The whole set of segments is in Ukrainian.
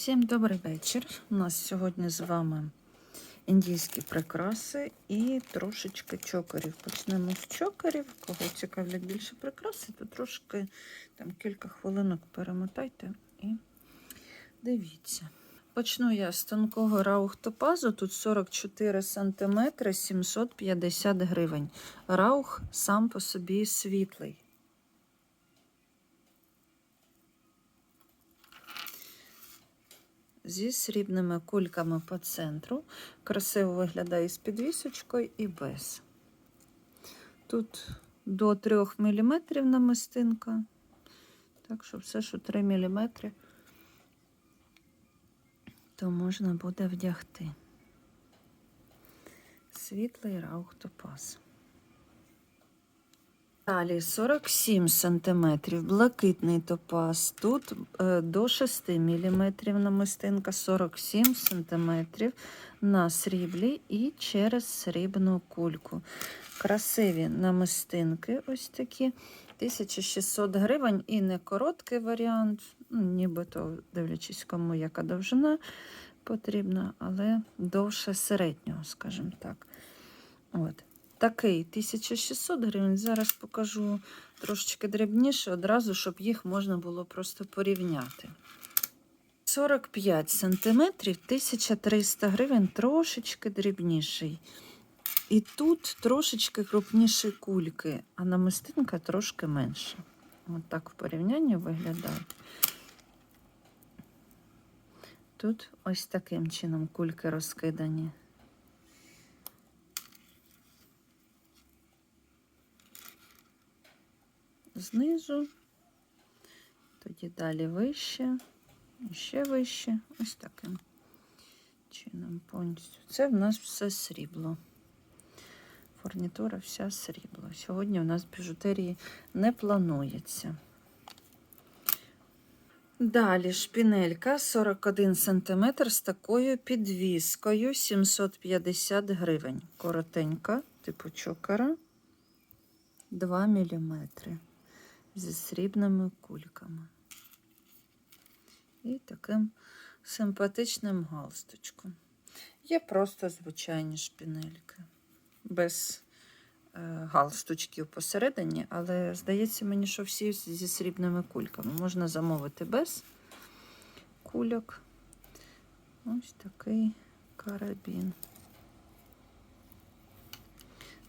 Всім добрий вечір. У нас сьогодні з вами індійські прикраси і трошечки чокерів. Почнемо з чокерів. Кого цікавлять більше прикраси, то трошки там кілька хвилинок перемотайте і дивіться. Почну я з тонкого раух топазу. Тут 44 см 750 гривень. Раух сам по собі світлий. Зі срібними кульками по центру. Красиво виглядає з підвісочкою і без. Тут до 3 мм намистинка. Так що все, що 3 мм, то можна буде вдягти. Світлий раух топаз. Далі 47 см, блакитний топаз. Тут е, до 6 мм намистинка, 47 см на сріблі і через срібну кульку. Красиві намистинки ось такі. 1600 гривень і не короткий варіант, ну, нібито дивлячись, кому яка довжина потрібна, але довше середнього, скажімо так. От. Такий 1600 гривень. Зараз покажу трошечки дрібніше, одразу, щоб їх можна було просто порівняти. 45 сантиметрів, 1300 гривень, трошечки дрібніший. І тут трошечки крупніші кульки, а намистинка трошки менша. От так в порівнянні виглядають. Тут ось таким чином кульки розкидані. Знизу, тоді далі вище, і ще вище, ось таким чином повністю. Це в нас все срібло. Фурнітура вся срібло. Сьогодні у нас біжутерії не планується. Далі шпінелька 41 см з такою підвіскою 750 гривень. Коротенька, типу чокера, 2 мм зі срібними кульками. І таким симпатичним галстучком. Є просто звичайні шпінельки, без е, галстучків посередині, але здається мені, що всі зі срібними кульками. Можна замовити без кульок. Ось такий карабін.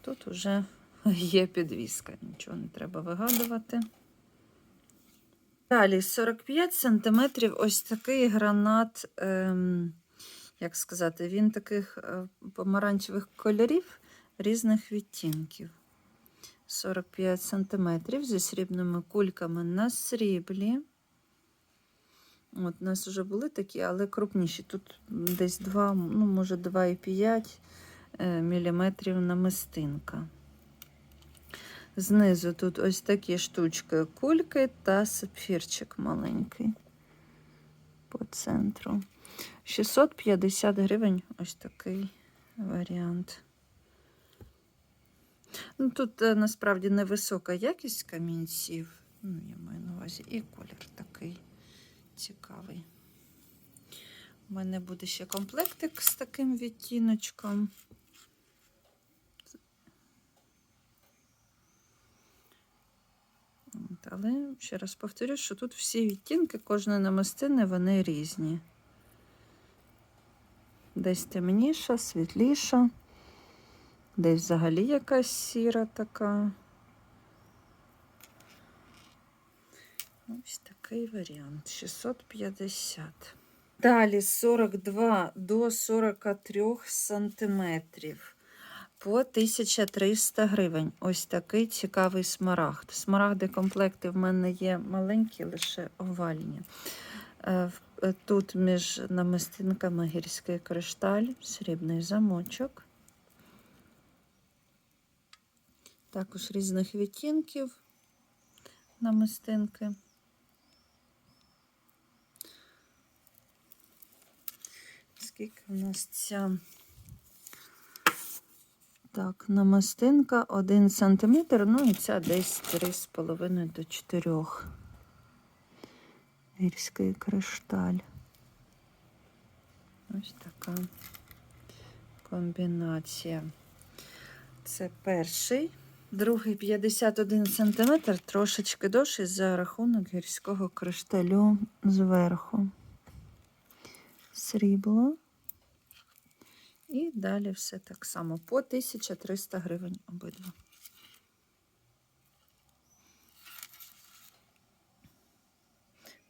Тут уже є підвіска, нічого не треба вигадувати. Далі 45 см ось такий гранат, ем, як сказати, він таких е, помаранчевих кольорів різних відтінків. 45 см зі срібними кульками на сріблі. От, У нас вже були такі, але крупніші. Тут десь 2, ну, може 2,5 мм намистинка. Знизу тут ось такі штучки кульки та сапфірчик маленький по центру. 650 гривень ось такий варіант. Ну, Тут е, насправді невисока якість камінців. Ну, я маю на увазі, і колір такий цікавий. У мене буде ще комплектик з таким відтіночком. Але ще раз повторю, що тут всі відтінки кожної намистини вони різні. Десь темніша, світліша, десь взагалі якась сіра така. Ось такий варіант. 650. Далі 42 до 43 сантиметрів по 1300 гривень. Ось такий цікавий смарагд. Смарагди комплекти в мене є маленькі, лише овальні. Е, е, тут між намистинками гірський кришталь, срібний замочок. Також різних відтінків намистинки. Скільки у нас ця? Так, намастинка 1 см, ну і ця десь 3,5 до 4. Гірський кришталь. Ось така комбінація. Це перший. Другий 51 см, трошечки довший за рахунок гірського кришталю зверху. Срібло. І далі все так само по 1300 гривень обидва.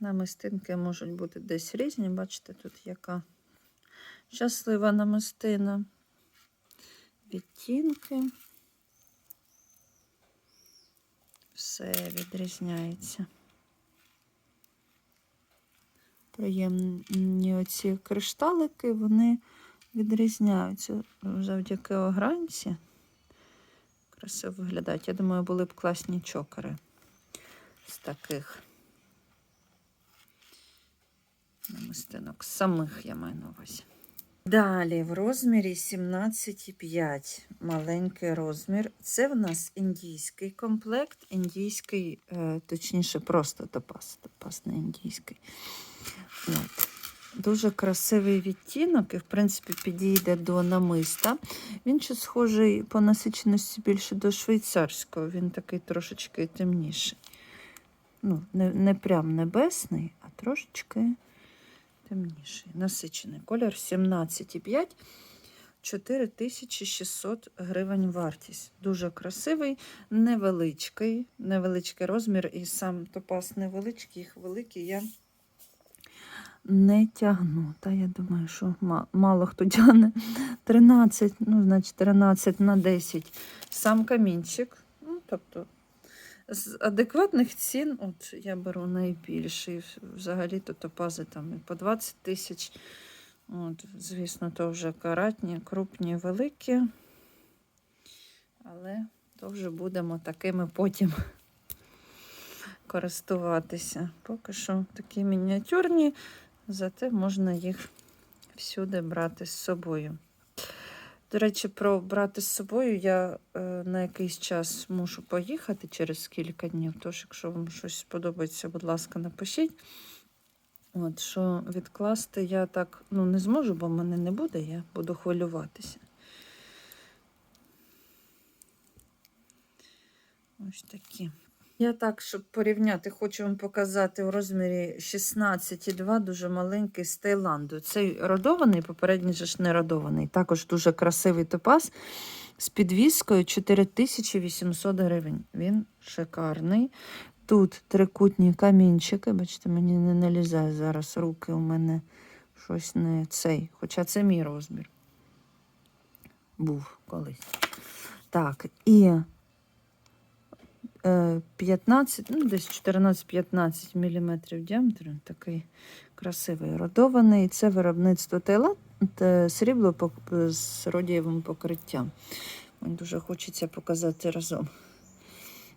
Намистинки можуть бути десь різні. Бачите, тут яка щаслива намистина. Відтінки. Все відрізняється. Приємні оці кришталики, вони відрізняються завдяки огранці. Красиво виглядають. Я думаю, були б класні чокери з таких намистинок. Самих я маю на увазі. Далі в розмірі 17,5 маленький розмір. Це в нас індійський комплект, індійський, е, точніше, просто топаз, топаз не індійський. Дуже красивий відтінок і, в принципі, підійде до намиста. Він ще схожий по насиченості більше до швейцарського. Він такий трошечки темніший. Ну, не, не прям небесний, а трошечки темніший. Насичений колір 17,5. 4600 гривень вартість. Дуже красивий, невеличкий, невеличкий розмір, і сам топаз невеличкий, їх великий я не тягну. Та я думаю, що мало хто тягне 13, ну, значить 13 на 10. Сам камінчик. Ну, тобто з адекватних цін, от я беру найбільший. Взагалі-то топази там і по 20 тисяч. От, звісно, то вже каратні, крупні, великі. Але то вже будемо такими потім користуватися. Поки що такі мініатюрні, зате можна їх всюди брати з собою. До речі, про брати з собою я е, на якийсь час мушу поїхати через кілька днів. Тож, якщо вам щось сподобається, будь ласка, напишіть. От, що відкласти я так ну, не зможу, бо мене не буде, я буду хвилюватися. Ось такі. Я так, щоб порівняти, хочу вам показати у розмірі 16,2, дуже маленький з Таїланду. Цей родований, попередній же ж не родований. Також дуже красивий топаз з підвіскою 4800 гривень. Він шикарний. Тут трикутні камінчики. Бачите, мені не налізає зараз руки, у мене щось не цей. Хоча це мій розмір. Був колись. Так, і 15, ну десь 14-15 мм діаметр. Він Такий красивий родований. Це виробництво Таїланд, е, срібло з родієвим покриттям. Мені дуже хочеться показати разом.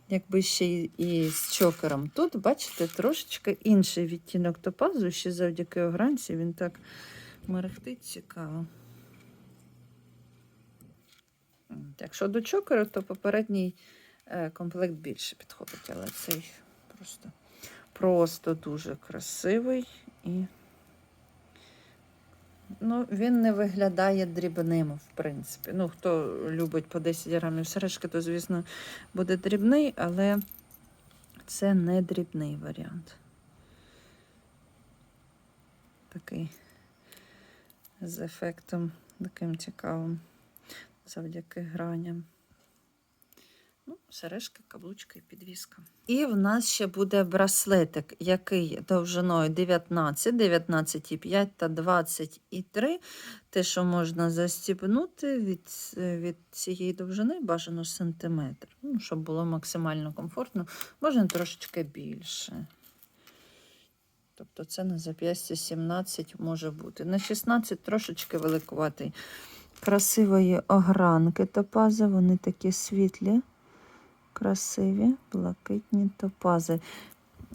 Якби ще і з чокером. Тут, бачите, трошечки інший відтінок топазу, ще завдяки огранці він так мерехтить цікаво. Якщо до чокеру, то попередній е, комплект більше підходить, але цей просто, просто дуже красивий і ну, він не виглядає дрібним, в принципі. Ну, хто любить по 10 грамів сережки, то, звісно, буде дрібний, але це не дрібний варіант. Такий з ефектом таким цікавим завдяки граням. Ну, сережки, каблучка і підвіска. І в нас ще буде браслетик, який довжиною 19, 19,5 та 23. Те, що можна застібнути від, від цієї довжини, бажано сантиметр. Ну, щоб було максимально комфортно, можна трошечки більше. Тобто це на зап'ястя 17 може бути. На 16 трошечки великуватий. Красивої огранки топази, вони такі світлі, красиві, блакитні топази.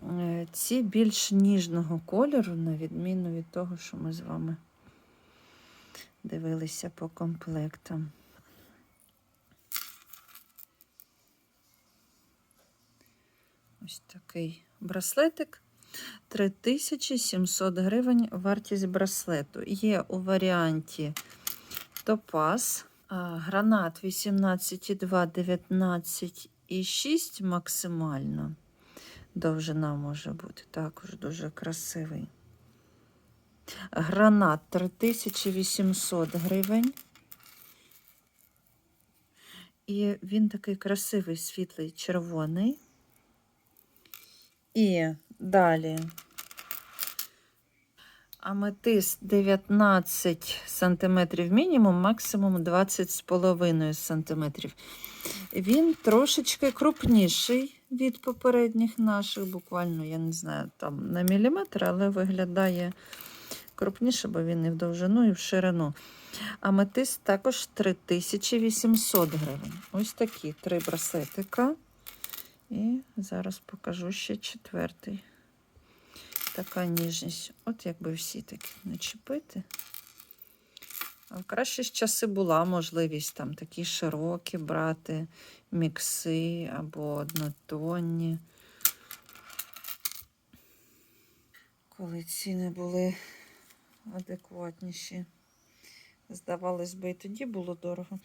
Е, Ці більш ніжного кольору, на відміну від того, що ми з вами дивилися по комплектам. Ось такий браслетик. 3700 гривень вартість браслету. Є у варіанті топаз, гранат 18,2, 19,6 максимально. Довжина може бути також дуже красивий. Гранат 3800 гривень. І він такий красивий, світлий, червоний. І далі аметист 19 см мінімум, максимум 20,5 см. Він трошечки крупніший від попередніх наших, буквально, я не знаю, там на міліметр, але виглядає крупніше, бо він і в довжину, і в ширину. Аметист також 3800 гривень. Ось такі три браслетика. І зараз покажу ще четвертий. Така ніжність. От якби всі такі не в кращі часи була можливість там такі широкі брати мікси або однотонні. Коли ціни були адекватніші. Здавалось би, і тоді було дорого.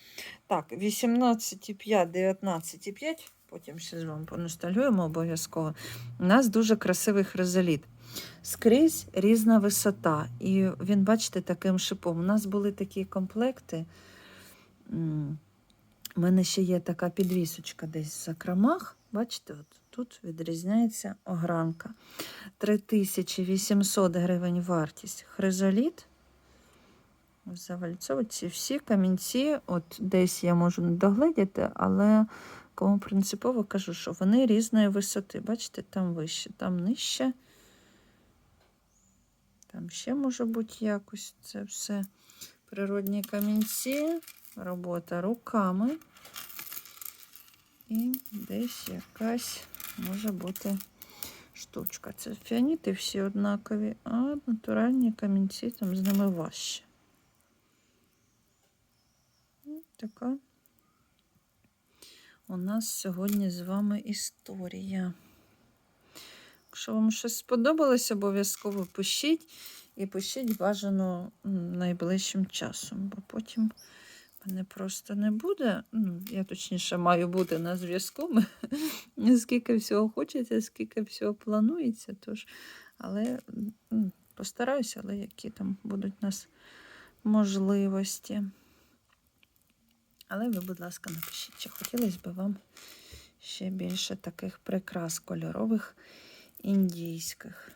Так, 18,5, 19,5. Потім ще з вами поностальгуємо обов'язково. У нас дуже красивий хризоліт. Скрізь різна висота. І він, бачите, таким шипом. У нас були такі комплекти. У мене ще є така підвісочка десь в закромах. Бачите, от тут відрізняється огранка. 3800 гривень вартість. Хризоліт. Завальцовують всі камінці, от десь я можу не догледіти, але кому принципово кажу, що вони різної висоти. Бачите, там вище, там нижче. Там ще може бути якось це все природні камінці, робота руками. І десь якась може бути штучка. Це фіаніти всі однакові, а натуральні камінці там з ними важче. Ну, Така у нас сьогодні з вами історія. Якщо вам щось сподобалось, обов'язково пишіть і пишіть бажано найближчим часом, бо потім мене просто не буде. Ну, Я точніше маю бути на зв'язку. Скільки всього хочеться, скільки всього планується. Тож, але постараюся, але які там будуть у нас можливості. Але ви, будь ласка, напишіть, чи хотілося б вам ще більше таких прикрас кольорових індійських.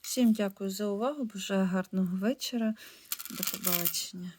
Всім дякую за увагу. Бажаю гарного вечора. До побачення.